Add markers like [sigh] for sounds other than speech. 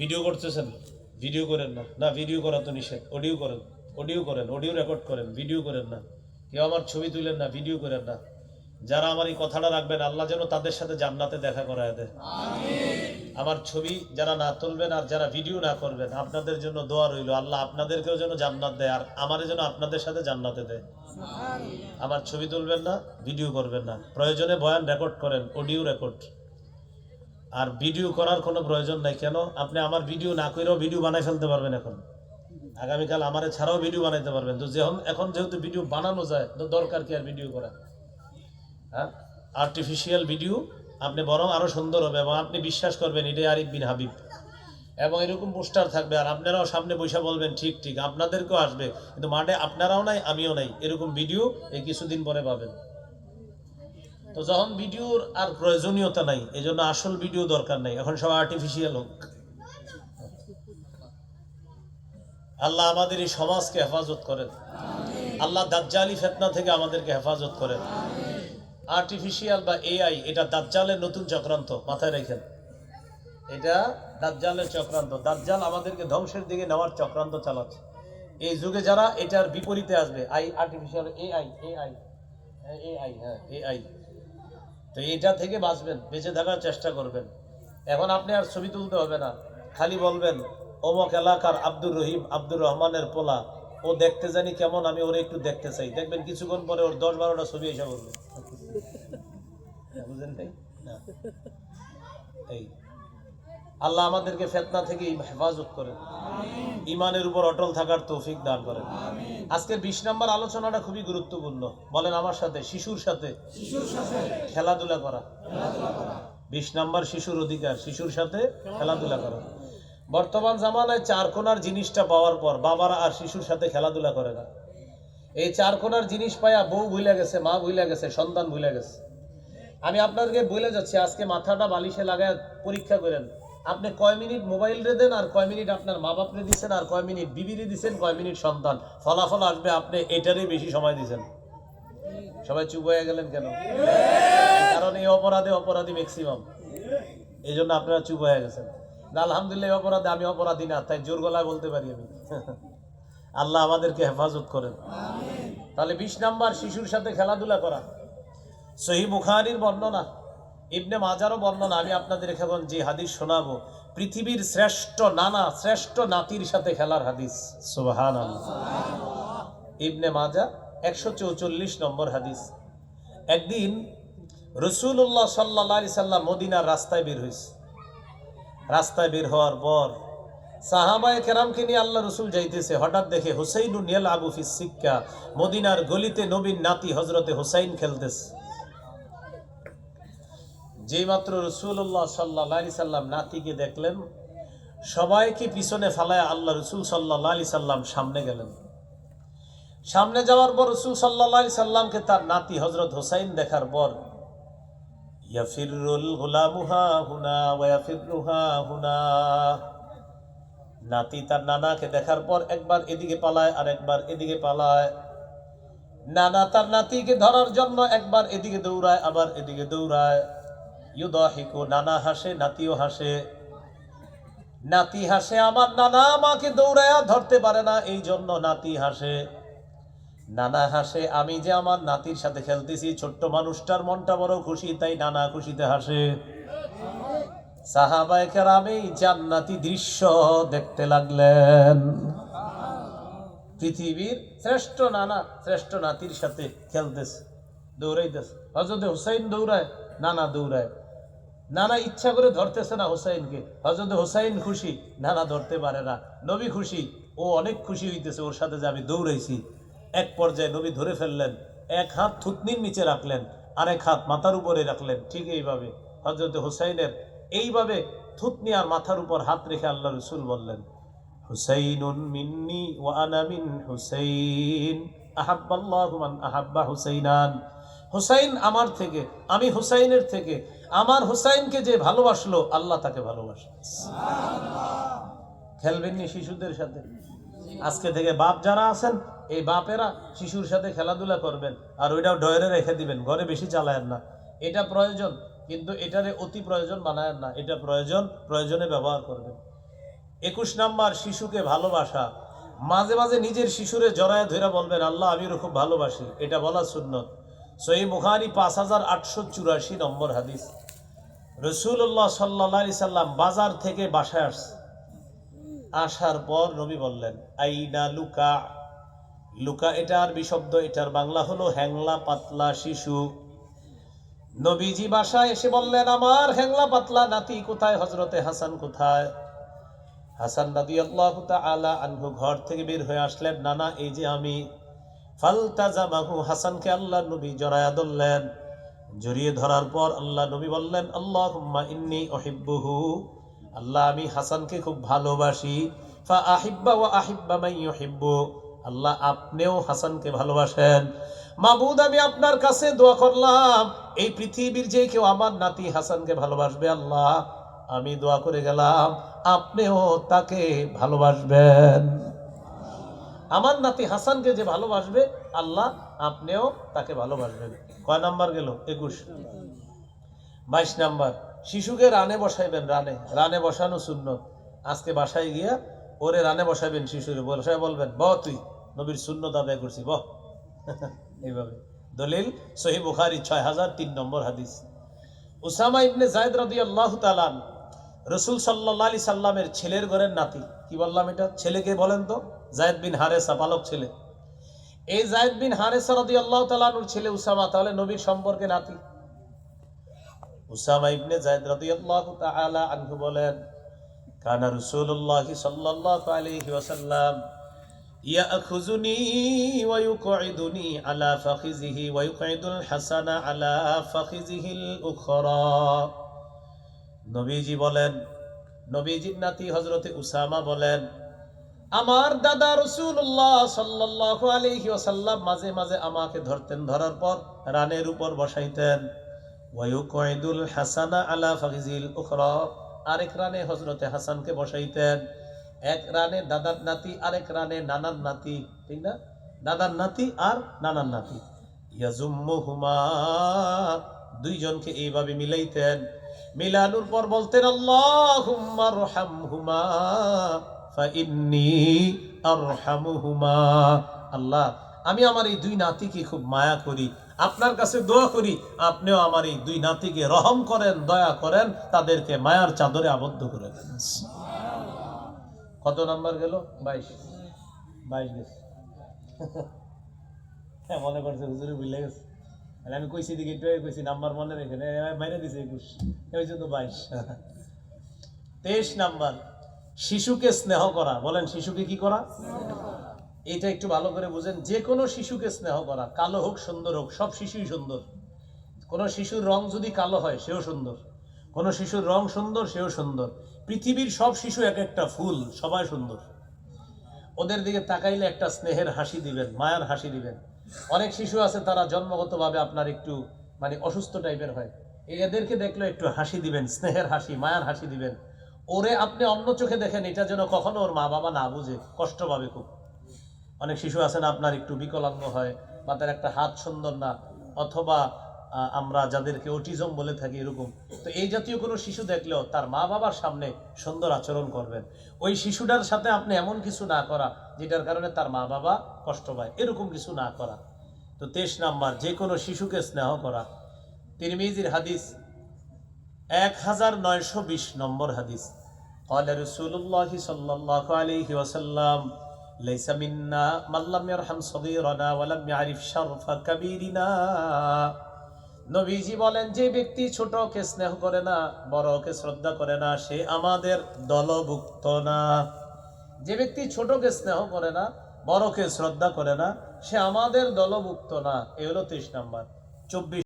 Video করতেছেন video করেন না। না ভিডিও করা তো নিষেধ। অডিও করেন। অডিও করেন। অডিও রেকর্ড করেন। ভিডিও করেন না। কেউ আমার ছবি তুলেন না ভিডিও করেন না। যারা আমার এই কথাটা রাখবেন আল্লাহ যেন তাদের সাথে জান্নাতে দেখা করায় দেয় আমার ছবি যারা না তুলবেন আর যারা ভিডিও না করবেন আপনাদের জন্য দোয়া রইল। আল্লাহ আপনাদেরকেও যেন জান্নাত দেয় আর আমারে যেন আপনাদের সাথে জান্নাতে দেয়। আমার ছবি তুলবেন না ভিডিও করবেন না। প্রয়োজনে বয়ান রেকর্ড করেন অডিও রেকর্ড আর ভিডিও করার কোনো প্রয়োজন নাই। কেন? আপনি আমার ভিডিও না করেও ভিডিও বানাই ফেলতে পারবেন এখন। আগামীকাল আমার ছাড়াও ভিডিও বানাইতে পারবেন। তো যখন এখন যেহেতু ভিডিও বানানো যায়, তো দরকার কি আর ভিডিও করা? হ্যাঁ? আর্টিফিশিয়াল ভিডিও আপনি বরং আরও সুন্দর হবে এবং আপনি বিশ্বাস করবেন, এটাই আরিফ বিন হাবিব। এবং এরকম পোস্টার থাকবে আর আপনারাও সামনে বসে বলবেন, ঠিক ঠিক, আপনাদেরকেও আসবে। কিন্তু মাঠে আপনারাও নাই, আমিও নাই। এরকম ভিডিও এই কিছুদিন পরে পাবেন। তো যখন ভিডিওর আর প্রয়োজনীয়তা নাই এই জন্য আসল ভিডিও দরকার নাই। এখন সব আর্টিফিশিয়াল হোক। আল্লাহ আমাদের এই সমাজকে হেফাজত করেন। আল্লাহ দাজ্জালি ফেতনা থেকে আমাদেরকে হেফাজত করেন। আর্টিফিশিয়াল বা এআই এটা দাজ্জালের নতুন চক্রান্ত, মাথায় রেখেন। এটা দাজ্জালের চক্রান্ত। দাজ্জাল আমাদেরকে ধ্বংসের দিকে নেওয়ার চক্রান্ত চালাচ্ছে। এই যুগে যারা এটার বিপরীতে আসবে, I artificial AI AI AI হ্যাঁ এআই তো এটা থেকে বাঁচবেন বেঁচে থাকার চেষ্টা করবেন। এখন আপনি আর ছবি তুলতে হবে না। খালি বলবেন অমক এলাকার আব্দুর রহিম আব্দুর রহমানের পোলা। ও দেখতে জানি কেমন আমি ওর একটু দেখতে চাই। দেখবেন কিছুক্ষণ পরে ওর দশ বারোটা ছবি এসে বলবেন [laughs] বুঝলেন তাই না। এই আল্লাহ আমাদেরকে ফেতনা থেকে হেফাজত করেন। ইমানের উপর অটল থাকার তৌফিক দান করেন। আজকের বিশ নম্বর আলোচনাটা খুবই গুরুত্বপূর্ণ। বলেন আমার সাথে শিশুর সাথে। খেলাধুলা করা। বিশ নম্বর শিশুর অধিকার শিশুর সাথে খেলাধুলা করা। বর্তমান জামানায় চার কোনার জিনিসটা পাওয়ার পর বাবারা আর শিশুর সাথে খেলাধুলা করে না। এই চার কোনার জিনিস পায়া বউ ভুলে গেছে মা ভুলে গেছে সন্তান ভুলে গেছে। আমি আপনাদেরকে বলে যাচ্ছি আজকে মাথাটা বালিশে লাগায় পরীক্ষা করেন। আপনি কয় মিনিট মোবাইল রে দেন আর কয় মিনিট আপনার মা বাপরে দিচ্ছেন আর কয় মিনিট বিবিরে দিচ্ছেন কয় মিনিট সন্তান। ফলাফল আসবে আপনি এটারই বেশি সময় দিচ্ছেন সবাই চুপ হয়ে গেলেন কেন? কারণ এই অপরাধে অপরাধী ম্যাক্সিমাম এই জন্য আপনারা চুপ হয়ে গেছেন। আলহামদুলিল্লাহ অপরাধে আমি অপরাধী না, তাই জোর গলায় বলতে পারি আমি। [laughs] আল্লাহ আমাদেরকে হেফাজত করেন। তাহলে বিশ নাম্বার শিশুর সাথে খেলাধুলা করা। সহি বুখারির বর্ণনা। ইবনে মাজারও বর্ণনা, আমি আপনাদের এখন যে হাদিস শোনাবো, পৃথিবীর শ্রেষ্ঠ নানা, শ্রেষ্ঠ নাতির সাথে খেলার হাদিস। সুবহান ইবনে মাজা একশো চৌচল্লিশ নম্বর হাদিস। একদিন রসুল্লাহ সাল্লা সাল্লাম মদিনার রাস্তায় বের হয়েছে রাস্তায় বের হওয়ার পর সাহাবায় কেরামকে নিয়ে আল্লাহ রসুল যাইতেছে। হঠাৎ দেখে হুসাইনু নিয়াল আবু ফিস সিক্কা মদিনার গলিতে নবীন নাতি হজরতে হুসাইন খেলতেছে। যেই মাত্র রসুল্লাহ সাল্লাহ আলি সাল্লাম নাতিকে দেখলেন, সবাইকে পিছনে ফালায় আল্লাহ রসুল সাল্লাহ আলি সাল্লাম সামনে গেলেন। সামনে যাওয়ার পর রসুল সাল্লাহ আলি সাল্লামকে তার নাতি হজরত হোসাইন দেখার পর, ইয়াফিরুল গুলামুহা হুনা ওয়াফিরুহা হুনা। নাতি তার নানাকে দেখার পর একবার এদিকে পালায় আর একবার এদিকে পালায়। নানা তার নাতিকে ধরার জন্য একবার এদিকে দৌড়ায়, আবার এদিকে দৌড়ায়। নানা হাসে, নাতিও হাসে। নাতি হাসে, আমার নানা আমাকে দৌড়ায়া ধরতে পারে না এই জন্য নাতি হাসে। নানা হাসে, আমি যে আমার নাতির সাথে খেলতেছি, ছোট্ট মানুষটার মনটা বড় খুশি, তাই নানা খুশিতে হাসে। সাহাবায়ে কেরামে জান্নাতি দৃশ্য দেখতে লাগলেন। পৃথিবীর শ্রেষ্ঠ নানা, শ্রেষ্ঠ নাতির সাথে খেলতেছে। দৌড়াইতেছে। হজরত হুসাইন দৌড়ায়, নানা দৌড়ায়। নানা ইচ্ছা করে ধরতেছে না হুসাইনকে। হজরত হুসাইন খুশি, নানা ধরতে পারে না। নবী খুশি, ও অনেক খুশি হইতেছে, ওর সাথে যে আমি দৌড়াইছি। এক পর্যায়ে নবী ধরে ফেললেন, এক হাত থুতনির নিচে রাখলেন, আরেক হাত মাথার উপরে রাখলেন, ঠিক এইভাবে। হজরত হুসাইনের এইভাবে থুতনি আর মাথার উপর হাত রেখে আল্লাহ রসুল বললেন, হুসাইনুন মিন্নি ওয়া আনা মিন হুসাইন। আহাব্বাল্লাহু মান আহাব্বা হুসাইনান। হুসাইন আমার থেকে, আমি হুসাইনের থেকে। আমার হুসাইনকে যে ভালোবাসলো, আল্লাহ তাকে ভালোবাসে। খেলবেননি শিশুদের সাথে? আজকে থেকে বাপ যারা আছেন, এই বাপেরা শিশুর সাথে খেলাধুলা করবেন আর ওইটাও ডয়ারে রেখে দিবেন, ঘরে বেশি চালায়েন না। এটা প্রয়োজন, কিন্তু এটারে অতি প্রয়োজন বানায়েন না। এটা প্রয়োজন, প্রয়োজনে ব্যবহার করবেন। একুশ নাম্বার, শিশুকে ভালোবাসা। মাঝে মাঝে নিজের শিশুরে জড়ায় ধরে বলবেন, আল্লাহ, আমি ওর খুব ভালোবাসি। এটা বলা সুন্নত। সহি মুখারি পাঁচ হাজার আটশো চুরাশি নম্বর হাদিস। রসুল্লাহ সাল্লা সাল্লাম বাজার থেকে বাসায় আসছে। আসার পর নবী বললেন, আইনা লুকা? লুকা এটা আরবি শব্দ, এটার বাংলা হলো হ্যাংলা পাতলা শিশু। নবীজি বাসায় এসে বললেন, আমার হ্যাংলা পাতলা নাতি কোথায়? হজরতে হাসান কোথায়? হাসান রাদি আল্লাহ আলা আনহু ঘর থেকে বের হয়ে আসলেন, নানা, এই যে আমি। ফালতাজামাহু হাসানকে আল্লাহ নবী জড়ায়া ধরলেন। জড়িয়ে ধরার পর আল্লাহ নবী বললেন আল্লাহ ইন্নি অহিব্বুহু আল্লাহ আমি হাসানকে খুব ভালোবাসি। ফা আহিব্বা ওয়া আহিব্বা মাই ইউহিব্বু, আল্লাহ আপনিও হাসানকে ভালোবাসেন। মাবুদ, আমি আপনার কাছে দোয়া করলাম, এই পৃথিবীর যে কেউ আমার নাতি হাসানকে ভালোবাসবে আল্লাহ, আমি দোয়া করে গেলাম, আপনিও তাকে ভালোবাসবেন। আমার নাতি হাসানকে যে ভালোবাসবে, আল্লাহ আপনিও তাকে ভালোবাসবেন। কয় নাম্বার গেল? একুশ। বাইশ নাম্বার। শিশুকে রানে বসাইবেন, রানে। রানে বসানো শূন্য আজকে বাসায় গিয়া ওরে রানে বসাইবেন শিশুরে। বসায় বলবেন ব তুই, নবীর শূন্য আদায় করছি, বহ। [laughs] এইভাবে। দলিল, সহি বুখারি, ছয় হাজার তিন নম্বর হাদিস। উসামা ইবনে জায়দ রাদি আল্লাহ তালান রসুল সাল্লাহ আলি সাল্লামের ছেলের ঘরের নাতি। কি বললাম এটা? ছেলেকে বলেন তো। জায়দ বিন হারেসা পালক ছেলে। এই জায়দ বিন হারেসা রাদি আল্লাহ তালানুর ছেলে উসামা, তাহলে নবীর সম্পর্কে নাতি। উসামা ইবনে জায়দ রাদিয়াল্লাহু তাআলা আনহু বলেন, কানা আলাইহি ওয়াসাল্লাম ইয়াখুজুনি ওয়া ইউকঈদুনি আলা ফাখিজিহি ওয়া ইউকঈদুল হাসানা আলা ফাখিজিহিল উখরা। নবীজি বলেন, নবীজির নাতি হযরতে উসামা বলেন আমার দাদা রসুল্লাহ সাল্লাল্লাহু আলাইহি ওয়াসাল্লাম মাঝে মাঝে আমাকে ধরতেন, ধরার পর রানের উপর বসাইতেন। ওয়ায়ুকয়দুল হাসানা আলা ফাগিজিল উখরা। আরেক রানে হজরতে হাসানকে বসাইতেন। এক রানে দাদার নাতি, আরেক রানে নানার নাতি। ঠিক না? দাদার নাতি আর নানার নাতি। ইয়াজুম্মুহুমা। দুইজনকে এইভাবে মিলাইতেন। মিলানোর পর বলতেন, আল্লাহুম্মা রহামহুমা। আল্লাহ, আমি আমার এই দুই নাতিকে খুব মায়া করি, আপনার কাছে দোয়া করি, আপনিও আমার এই দুই নাতিকে রহম করেন, দয়া করেন, তাদেরকে মায়ার চাদরে আবদ্ধ করে দেন। কত নাম্বার গেল? বাইশ। বাইশ গেছে। হ্যাঁ মনে করছে হুজুরে বুঝলে গেছে। তাহলে আমি কইছি দিকে একটু কইছি, নাম্বার মনে রেখে বাইরে দিছে একুশ। এই তো বাইশ। তেইশ নাম্বার। শিশুকে স্নেহ করা। বলেন, শিশুকে কি করা? এটা একটু ভালো করে বুঝেন। যে কোনো শিশুকে স্নেহ করা, কালো হোক, সুন্দর হোক, সব শিশুই সুন্দর। কোনো শিশুর রং যদি কালো হয়, সেও সুন্দর। কোনো শিশুর রং সুন্দর, সেও সুন্দর। পৃথিবীর সব শিশু এক একটা ফুল, সবাই সুন্দর। ওদের দিকে তাকাইলে একটা স্নেহের হাসি দিবেন, মায়ার হাসি দিবেন। অনেক শিশু আছে, তারা জন্মগতভাবে আপনার একটু মানে অসুস্থ টাইপের হয়। এদেরকে দেখলে একটু হাসি দিবেন, স্নেহের হাসি, মায়ার হাসি দিবেন। ওরে আপনি অন্য চোখে দেখেন, এটা যেন কখনো ওর মা বাবা না বুঝে। কষ্ট পাবে খুব। অনেক শিশু আছেন, আপনার একটু বিকলাঙ্গ হয়, বা তার একটা হাত সুন্দর না, অথবা আমরা যাদেরকে অটিজম বলে থাকি এরকম। তো এই জাতীয় কোনো শিশু দেখলেও তার মা বাবার সামনে সুন্দর আচরণ করবেন। ওই শিশুটার সাথে আপনি এমন কিছু না করা, যেটার কারণে তার মা বাবা কষ্ট পায়। এরকম কিছু না করা। তো তেইশ নাম্বার, যে কোনো শিশুকে স্নেহ করা। তিরমিজির হাদিস, এক হাজার নয়শো বিশ নম্বর হাদিস। قال رسول الله صلى الله عليه وسلم ليس منا من لم يرحم صغيرنا ولم يعرف شرف كبيرنا নবীজি বলেন যে ব্যক্তি ছোটকে স্নেহ করে না বড়কে শ্রদ্ধা করে না সে আমাদের দলভুক্ত না যে ব্যক্তি ছোটকে স্নেহ করে না বড়কে শ্রদ্ধা করে না সে আমাদের দলভুক্ত না এ হলো তেইশ নাম্বার চব্বিশ